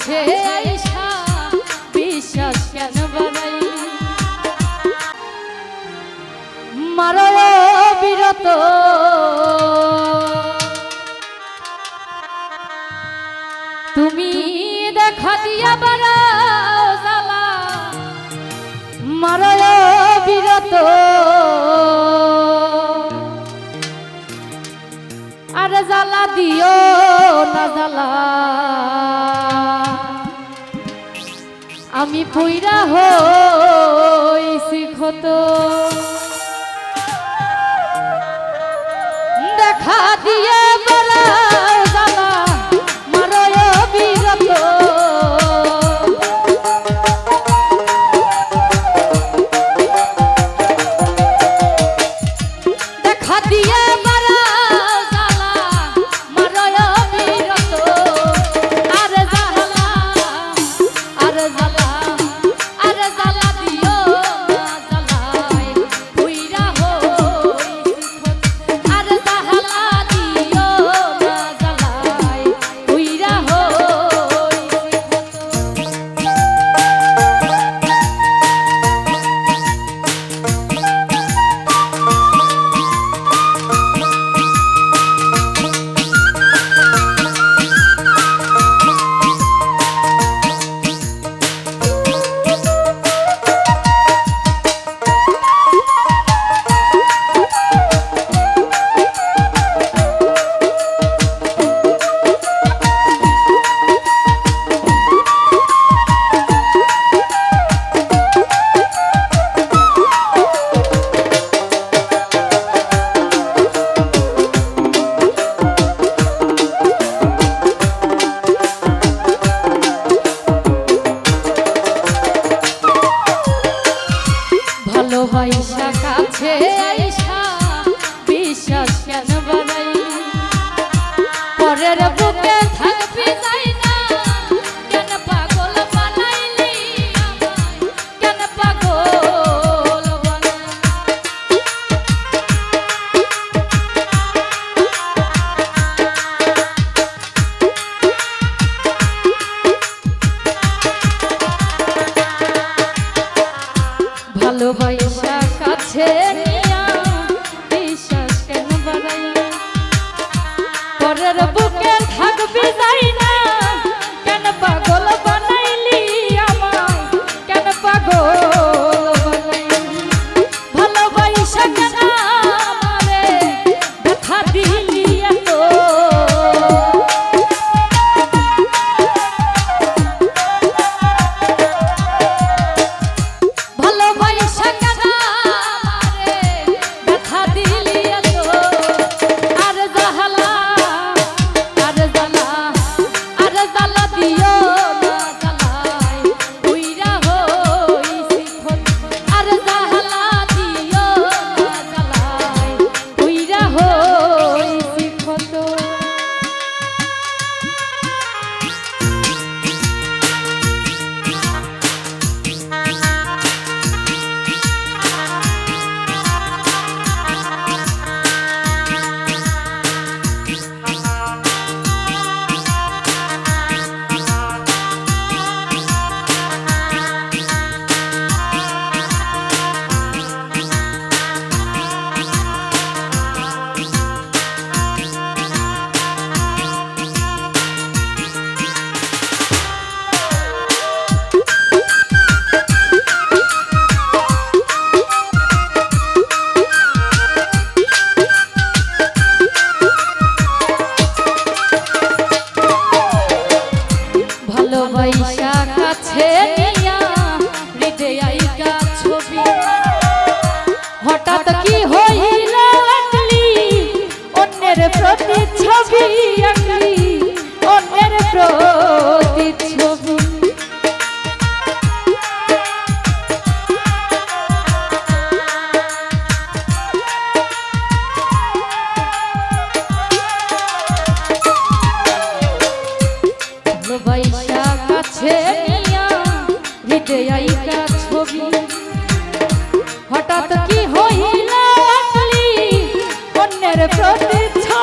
কাছে আইসা বিশ্বাস কেন বানাই মারো বিরত। তুমি দেখা দিয়া বাড়াও জ্বালা। মারো বিরত। আর জ্বালা দিও না জ্বালা। আমি পুইরা হইছি ক্ষত। দেখা দিয়ে বলা পয়সা কাছে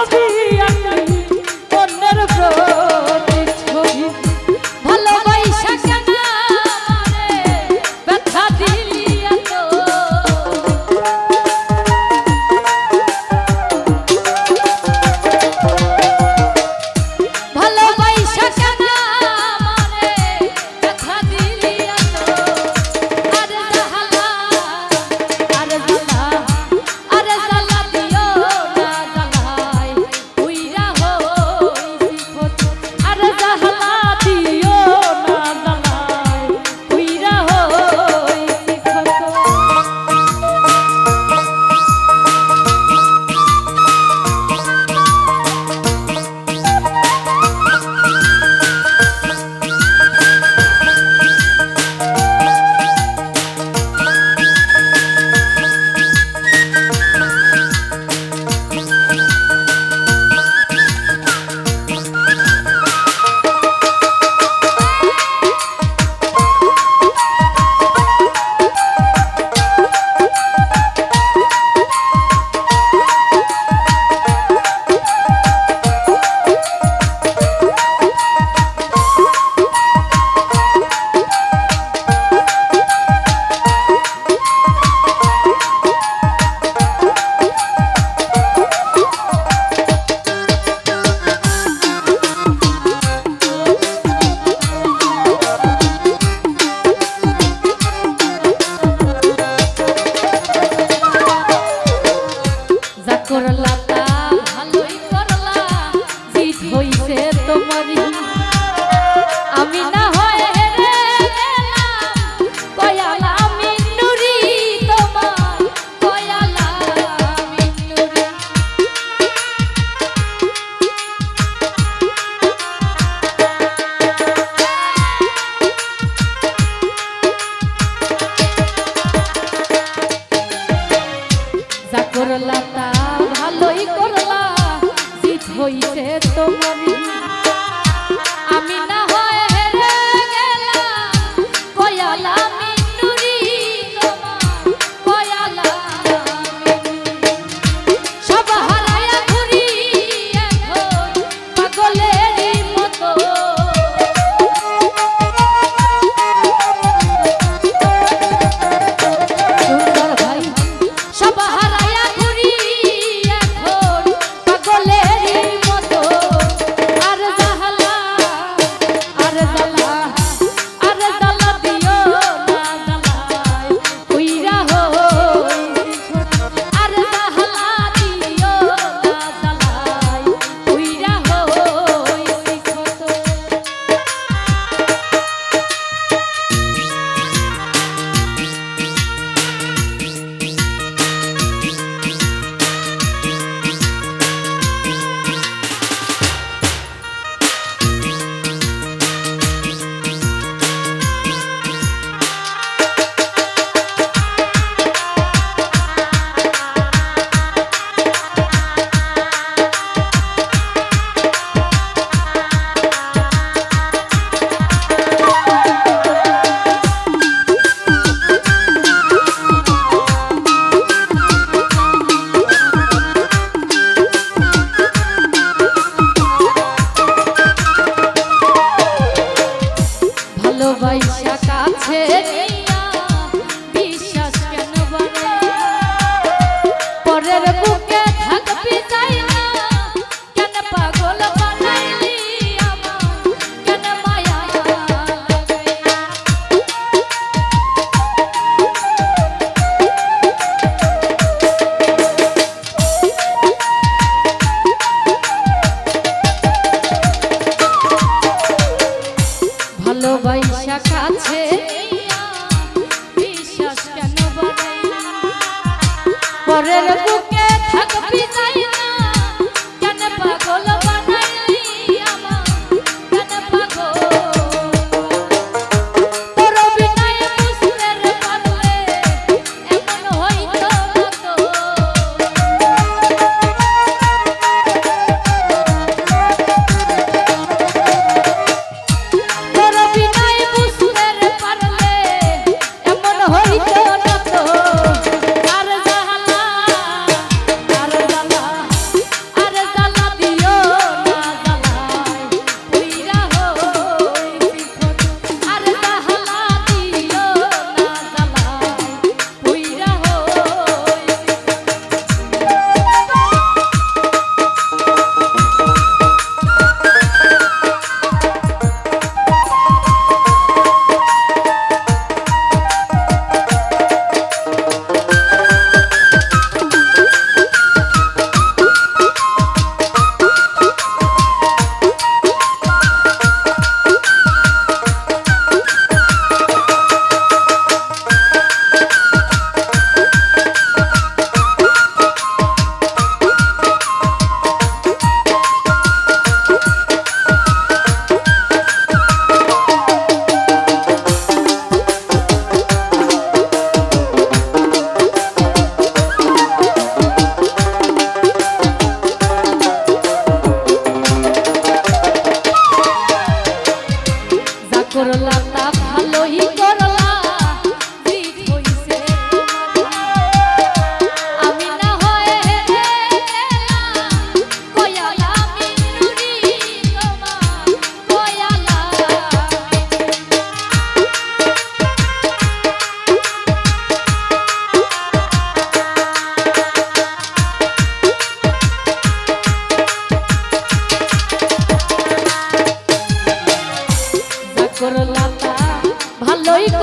love me.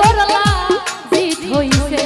মোরলা জিত হইছে।